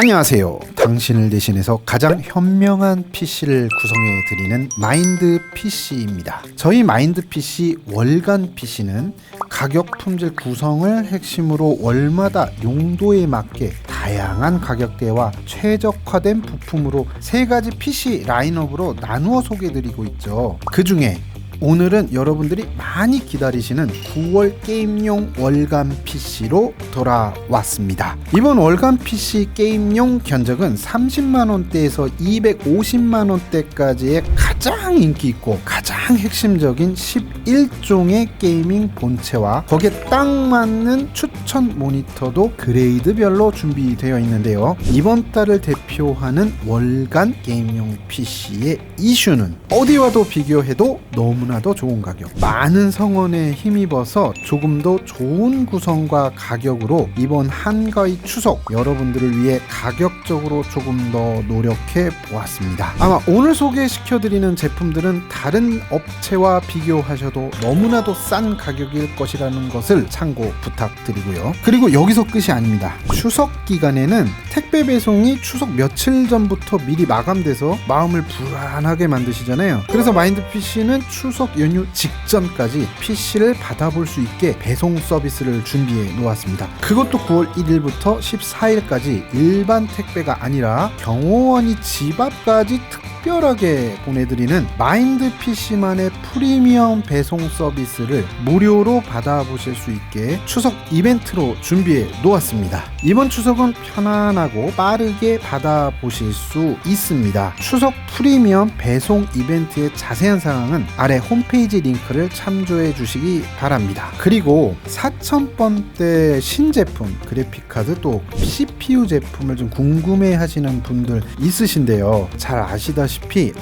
안녕하세요. 당신을 대신해서 가장 현명한 PC를 구성해 드리는 마인드 PC입니다. 저희 마인드 PC 월간 PC는 가격 품질 구성을 핵심으로 월마다 용도에 맞게 다양한 가격대와 최적화된 부품으로 세 가지 PC 라인업으로 나누어 소개해드리고 있죠. 그 중에 오늘은 여러분들이 많이 기다리시는 9월 게임용 월간 PC로 돌아왔습니다. 이번 월간 PC 게임용 견적은 30만 원대에서 250만 원대까지의 가장 인기 있고 가장 핵심적인 11종의 게이밍 본체와 거기에 딱 맞는 추천 모니터도 그레이드별로 준비되어 있는데요. 이번 달을 대표하는 월간 게임용 PC의 이슈는 어디와도 비교해도 너무 나도 좋은 가격. 많은 성원에 힘입어서 조금 더 좋은 구성과 가격으로 이번 한가위 추석 여러분들을 위해 가격적으로 조금 더 노력해 보았습니다. 아마 오늘 소개시켜드리는 제품들은 다른 업체와 비교하셔도 너무나도 싼 가격일 것이라는 것을 참고 부탁드리고요. 그리고 여기서 끝이 아닙니다. 추석 기간에는 택배 배송이 추석 며칠 전부터 미리 마감돼서 마음을 불안하게 만드시잖아요. 그래서 마인드 PC는 추석 연휴 직전까지 PC를 받아볼 수 있게 배송 서비스를 준비해 놓았습니다. 그것도 9월 1일부터 14일까지 일반 택배가 아니라 경호원이 집 앞까지 특 별하게 보내드리는 마인드 PC만의 프리미엄 배송 서비스를 무료로 받아보실 수 있게 추석 이벤트로 준비해 놓았습니다. 이번 추석은 편안하고 빠르게 받아보실 수 있습니다. 추석 프리미엄 배송 이벤트의 자세한 사항은 아래 홈페이지 링크를 참조해 주시기 바랍니다. 그리고 4000번대 신제품 그래픽카드 또 CPU 제품을 좀 궁금해 하시는 분들 있으신데요. 잘 아시다시피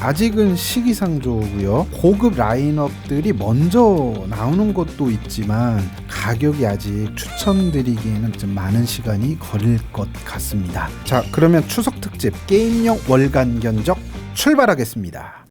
아직은 시기상조고요. 고급 라인업들이 먼저 나오는 것도 있지만 가격이 아직 추천드리기에는 좀 많은 시간이 걸릴 것 같습니다. 자, 그러면 추석 특집 게임용 월간 견적 출발하겠습니다.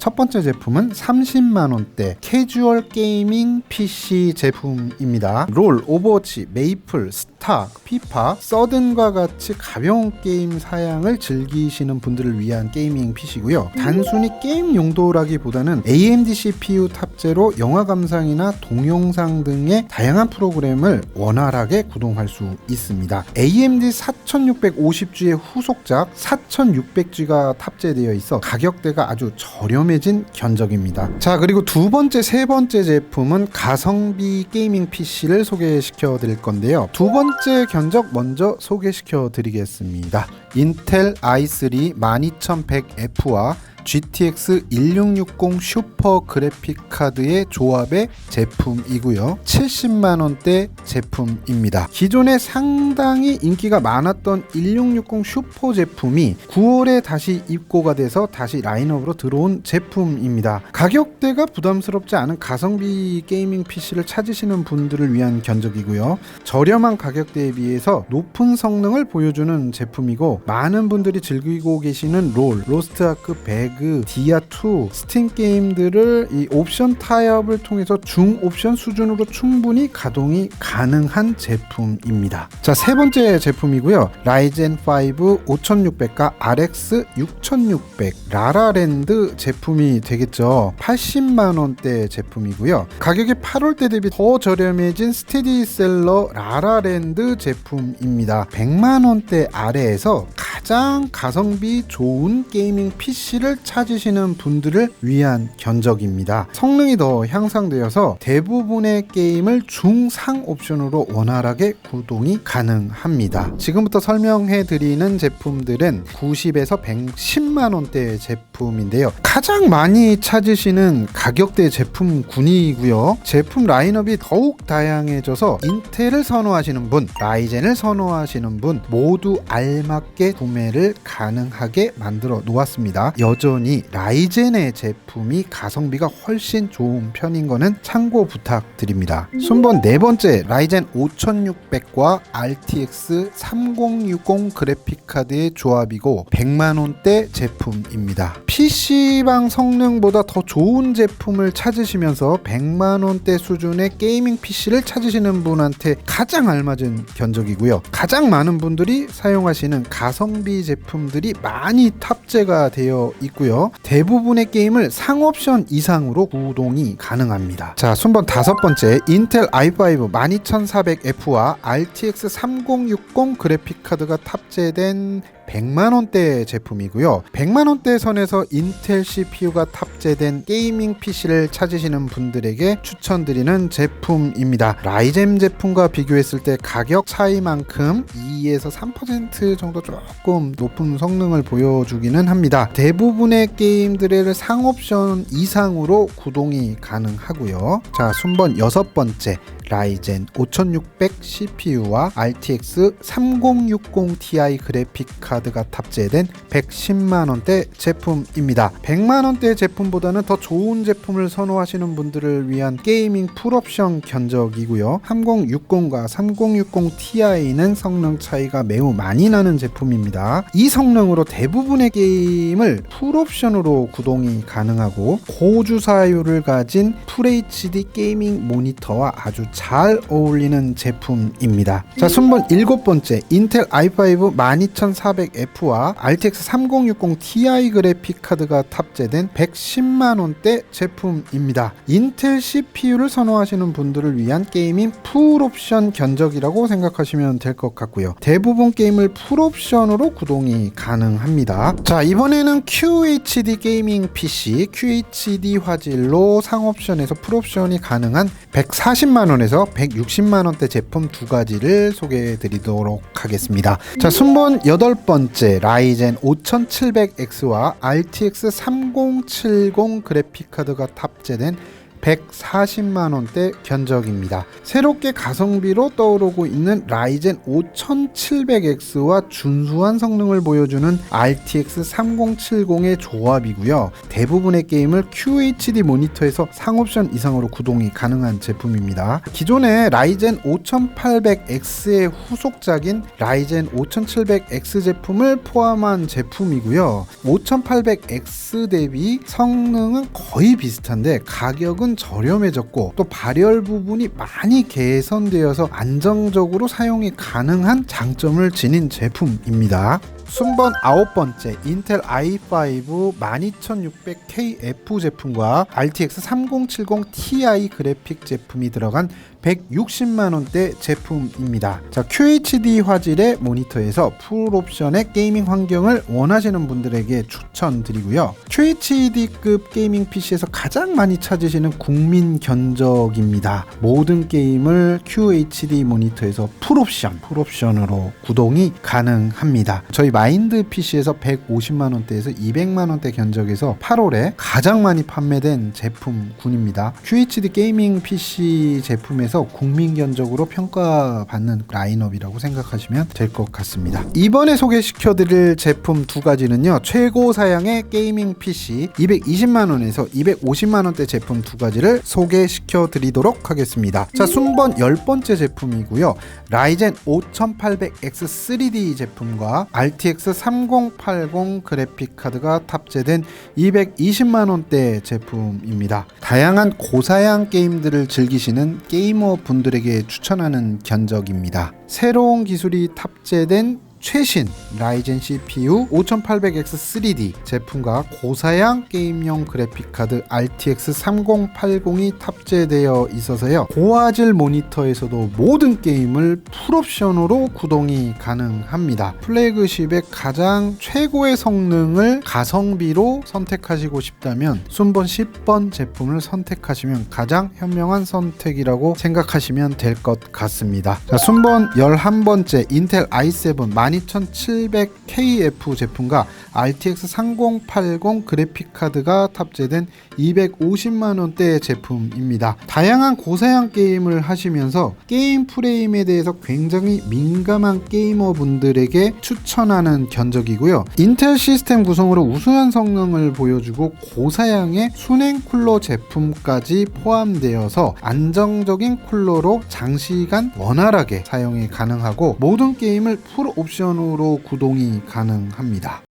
첫 번째 제품은 30만 원대 캐주얼 게이밍 PC 제품입니다. 롤, 오버워치, 메이플, 스타, 피파, 서든과 같이 가벼운 게임 사양을 즐기시는 분들을 위한 게이밍 PC고요. 단순히 게임 용도라기보다는 AMD CPU 탑재로 영화 감상이나 동영상 등의 다양한 프로그램을 원활하게 구동할 수 있습니다. AMD 4650G의 후속작 4600G가 탑재되어 있어 가격대가 아주 저렴 저렴해진 견적입니다. 자 그리고 두 번째 세 번째 제품은 가성비 게이밍 PC를 소개시켜 드릴 건데요. 두 번째 견적 먼저 소개시켜 드리겠습니다. 인텔 i3 12100F와 GTX 1660 슈퍼 그래픽 카드의 조합의 제품이고요. 70만 원대 제품입니다. 기존에 상당히 인기가 많았던 1660 슈퍼 제품이 9월에 다시 입고가 돼서 다시 라인업으로 들어온 제품입니다. 가격대가 부담스럽지 않은 가성비 게이밍 PC를 찾으시는 분들을 위한 견적이고요. 저렴한 가격대에 비해서 높은 성능을 보여주는 제품이고 많은 분들이 즐기고 계시는 롤, 로스트 아크 100 배그, 디아2, 스팀 게임들을 이 옵션 타협을 통해서 중옵션 수준으로 충분히 가동이 가능한 제품입니다. 자, 세 번째 제품이고요. 라이젠 5 5600과 RX 6600 라라랜드 제품이 되겠죠. 80만 원대 제품이고요. 가격이 8월 때 대비 더 저렴해진 스테디셀러 라라랜드 제품입니다. 100만 원대 아래에서 가장 가성비 좋은 게이밍 PC를 찾으시는 분들을 위한 견적입니다. 성능이 더 향상되어서 대부분의 게임을 중상 옵션으로 원활하게 구동이 가능합니다. 지금부터 설명해 드리는 제품들은 90에서 110만 원대 제품인데요. 가장 많이 찾으시는 가격대 제품군이고요. 제품 라인업이 더욱 다양해져서 인텔을 선호하시는 분, 라이젠을 선호하시는 분 모두 알맞게 구매를 가능하게 만들어 놓았습니다. 여전히 라이젠의 제품이 가성비가 훨씬 좋은 편인 거는 참고 부탁드립니다. 순번 네 번째 라이젠 5600과 RTX 3060 그래픽 카드의 조합이고 100만 원대 제품입니다. PC방 성능보다 더 좋은 제품을 찾으시면서 100만 원대 수준의 게이밍 PC를 찾으시는 분한테 가장 알맞은 견적이고요. 가장 많은 분들이 사용하시는 가성비 제품들이 많이 탑재가 되어 있고요. 대부분의 게임을 상옵션 이상으로 구동이 가능합니다. 자, 순번 다섯 번째 인텔 i5 12400F와 RTX 3060 그래픽 카드가 탑재된 100만 원대 제품이고요. 100만 원대 선에서 인텔 CPU가 탑재된 게이밍 PC를 찾으시는 분들에게 추천드리는 제품입니다. 라이젠 제품과 비교했을 때 가격 차이만큼 2에서 3% 정도 조금 높은 성능을 보여주기는 합니다. 대부분의 게임들의 상옵션 이상으로 구동이 가능하고요. 자, 순번 여섯 번째 라이젠 5600 CPU와 RTX 3060 Ti 그래픽 카드가 탑재된 110만 원대 제품입니다. 100만 원대 제품보다는 더 좋은 제품을 선호하시는 분들을 위한 게이밍 풀옵션 견적이고요. 3060과 3060 Ti는 성능 차이가 매우 많이 나는 제품입니다. 이 성능으로 대부분의 게임을 풀옵션으로 구동이 가능하고 고주사율을 가진 FHD 게이밍 모니터와 아주 잘 어울리는 제품입니다. 자, 순번 일곱 번째 인텔 i5 12400F와 RTX 3060 Ti 그래픽 카드가 탑재된 110만 원대 제품입니다. 인텔 CPU를 선호하시는 분들을 위한 게이밍 풀옵션 견적이라고 생각하시면 될 것 같고요. 대부분 게임을 풀옵션으로 구동이 가능합니다. 자, 이번에는 QHD 게이밍 PC QHD 화질로 상옵션에서 풀옵션이 가능한 140만 원에서 160만 원대 제품 두 가지를 소개해 드리도록 하겠습니다. 자, 순번 여덟 번째 라이젠 5700X와 RTX 3070 그래픽 카드가 탑재된 140만 원대 견적입니다. 새롭게 가성비로 떠오르고 있는 라이젠 5700X와 준수한 성능을 보여주는 RTX 3070의 조합이고요. 대부분의 게임을 QHD 모니터에서 상옵션 이상으로 구동이 가능한 제품입니다. 기존의 라이젠 5800X의 후속작인 라이젠 5700X 제품을 포함한 제품이고요. 5800X 대비 성능은 거의 비슷한데 가격은 저렴해졌고 또 발열 부분이 많이 개선되어서 안정적으로 사용이 가능한 장점을 지닌 제품입니다. 순번 아홉 번째 인텔 i5 12600KF 제품과 RTX 3070 Ti 그래픽 제품이 들어간 160만 원대 제품입니다. 자, QHD 화질의 모니터에서 풀 옵션의 게이밍 환경을 원하시는 분들에게 추천드리고요. QHD급 게이밍 PC에서 가장 많이 찾으시는 국민 견적입니다. 모든 게임을 QHD 모니터에서 풀 옵션, 풀 옵션으로 구동이 가능합니다. 저희 마인드 PC에서 150만 원대에서 200만 원대 견적에서 8월에 가장 많이 판매된 제품군입니다. QHD 게이밍 PC 제품에서 국민 견적으로 평가받는 라인업이라고 생각하시면 될 것 같습니다. 이번에 소개시켜드릴 제품 두 가지는요. 최고 사양의 게이밍 PC 220만 원에서 250만 원대 제품 두 가지를 소개시켜드리도록 하겠습니다. 자, 순번 열 번째 제품이고요. 라이젠 5800X 3D 제품과 RTX 3080 그래픽 카드가 탑재된 220만 원대 제품입니다. 다양한 고사양 게임들을 즐기시는 게 이머 분들에게 추천하는 견적입니다. 새로운 기술이 탑재된 최신 라이젠 CPU 5800X 3D 제품과 고사양 게임용 그래픽카드 RTX 3080이 탑재되어 있어서요. 고화질 모니터에서도 모든 게임을 풀옵션으로 구동이 가능합니다. 플래그십의 가장 최고의 성능을 가성비로 선택하시고 싶다면 순번 10번 제품을 선택하시면 가장 현명한 선택이라고 생각하시면 될 것 같습니다. 자, 순번 11번째 인텔 i7 12700KF 제품과 RTX 3080 그래픽 카드가 탑재된 250만 원대 제품입니다. 다양한 고사양 게임을 하시면서 게임 프레임에 대해서 굉장히 민감한 게이머 분들에게 추천하는 견적이고요. 인텔 시스템 구성으로 우수한 성능을 보여주고 고사양의 순행 쿨러 제품까지 포함되어서 안정적인 쿨러로 장시간 원활하게 사용이 가능하고 모든 게임을 풀 옵션으로 구동이 가능합니다.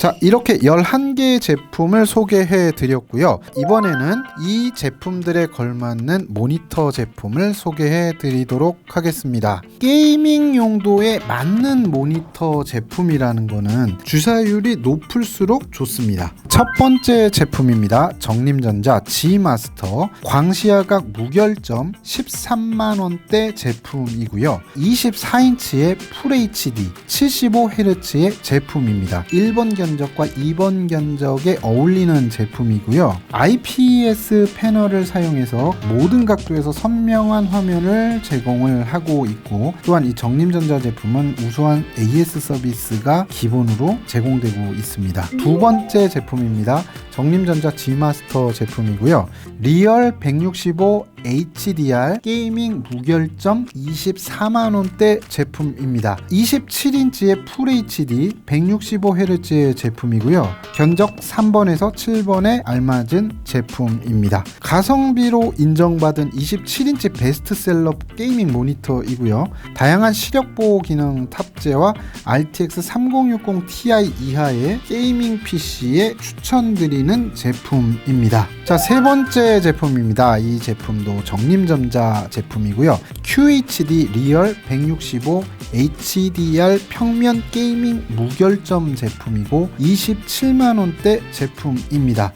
자, 이렇게 11개의 제품을 소개해 드렸고요. 이번에는 이 제품들에 걸맞는 모니터 제품을 소개해 드리도록 하겠습니다. 게이밍 용도에 맞는 모니터 제품이라는 거는 주사율이 높을수록 좋습니다. 첫 번째 제품입니다. 정림전자 G마스터 광시야각 무결점 13만 원대 제품이고요. 24인치의 FHD 75Hz의 제품입니다. 1번 견 적과 2번 견적에 어울리는 제품이고요. IPS 패널을 사용해서 모든 각도에서 선명한 화면을 제공을 하고 있고 또한 이 정림전자 제품은 우수한 AS 서비스가 기본으로 제공되고 있습니다. 두 번째 제품입니다. 정림전자 G마스터 제품이고요. 리얼 165 HDR 게이밍 무결점 24만 원대 제품입니다. 27인치의 FHD 165Hz의 제품이고요. 견적 3번에서 7번에 알맞은 제품입니다. 가성비로 인정받은 27인치 베스트셀러 게이밍 모니터이고요. 다양한 시력 보호 기능 탑재와 RTX 3060 Ti 이하의 게이밍 PC에 추천드리는 제품입니다. 자, 세 번째 제품입니다. 이 제품도 정림점자 제품이고요. QHD 리얼 165 HDR 평면 게이밍 무결점 제품이고 27만 원대 제품입니다.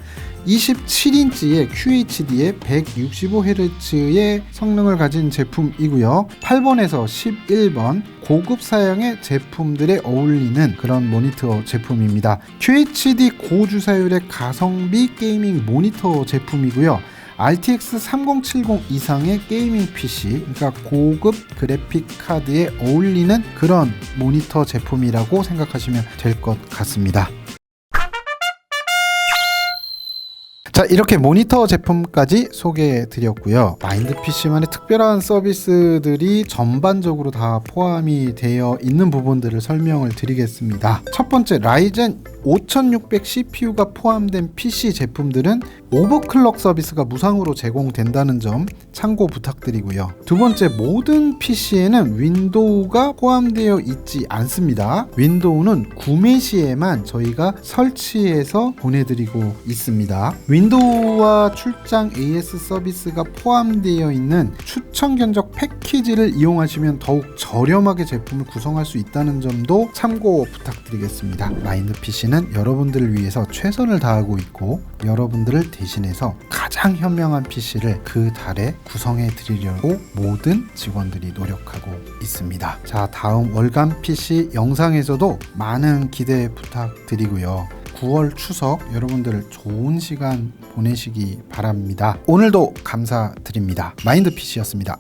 27인치의 QHD의 165Hz의 성능을 가진 제품이고요. 8번에서 11번 고급 사양의 제품들에 어울리는 그런 모니터 제품입니다. QHD 고주사율의 가성비 게이밍 모니터 제품이고요. RTX 3070 이상의 게이밍 PC, 그러니까 고급 그래픽 카드에 어울리는 그런 모니터 제품이라고 생각하시면 될 것 같습니다. 자 이렇게 모니터 제품까지 소개해 드렸고요 마인드 PC만의 특별한 서비스들이 전반적으로 다 포함이 되어 있는 부분들을 설명을 드리겠습니다 첫 번째 라이젠 5600 CPU가 포함된 PC 제품들은 오버클럭 서비스가 무상으로 제공된다는 점 참고 부탁드리고요. 두 번째 모든 PC에는 윈도우가 포함되어 있지 않습니다. 윈도우는 구매 시에만 저희가 설치해서 보내드리고 있습니다. 윈도우와 출장 AS 서비스가 포함되어 있는 추천 견적 패키지를 이용하시면 더욱 저렴하게 제품을 구성할 수 있다는 점도 참고 부탁드리겠습니다. 마인드 PC는 여러분들을 위해서 최선을 다하고 있고 여러분들을 대신해서 가장 현명한 PC를 그 달에 구성해 드리려고 모든 직원들이 노력하고 있습니다. 자, 다음 월간 PC 영상에서도 많은 기대 부탁드리고요. 9월 추석 여러분들 좋은 시간 보내시기 바랍니다. 오늘도 감사드립니다. 마인드 PC였습니다.